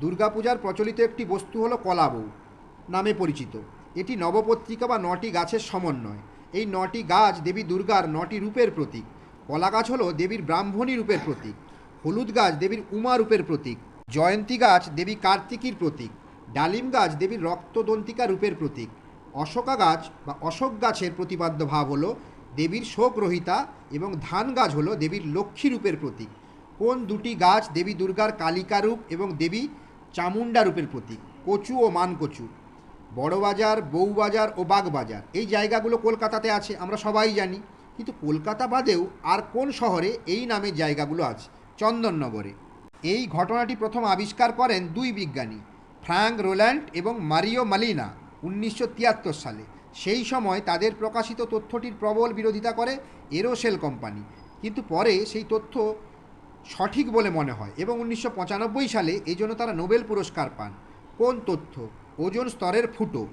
দুর্গাপূজার প্রচলিত একটি বস্তু হলো কলাবউ নামে পরিচিত। এটি নবপত্রিকা বা নটি গাছের সমন্বয়। এই নটি গাছ দেবী দুর্গার নটি রূপের প্রতীক। কলা গাছ হলো দেবীর ব্রাহ্মণী রূপের প্রতীক। হলুদ গাছ দেবীর উমা রূপের প্রতীক। জয়ন্তী গাছ দেবী কার্তিকীর প্রতীক। ডালিম গাছ দেবীর রক্তদন্তিকা রূপের প্রতীক। অশোকা গাছ বা অশোক গাছের প্রতিপাদ্য ভাব হলো দেবীর শোক রহিতা এবং ধান গাছ হলো দেবীর লক্ষ্মী রূপের প্রতীক। কোন দুটি গাছ দেবী দুর্গার কালিকা রূপ এবং দেবী চামুণ্ডা রূপের প্রতীক, কচু ও মানকচু, বড়বাজার, বউবাজার ও বাগবাজার। এই জায়গাগুলো কলকাতাতে আছে, আমরা সবাই জানি। কিন্তু কলকাতা বাদেও আর কোন শহরে এই নামের জায়গাগুলো আছে? চন্দননগরে। এই ঘটনাটি প্রথম আবিষ্কার করেন দুই বিজ্ঞানী, ফ্রাঙ্ক রোল্যান্ড এবং মারিও মালিনা, উনিশশো তিয়াত্তর সালে। সেই সময় তাদের প্রকাশিত তথ্যটির প্রবল বিরোধিতা করে এরোসেল কোম্পানি। কিন্তু পরে সেই তথ্য সঠিক বলে মনে হয় এবং উনিশশো পঁচানব্বই সালে এই জন্য তারা নোবেল পুরস্কার পান। কোন তথ্য? ওজন স্তরের ফুটো।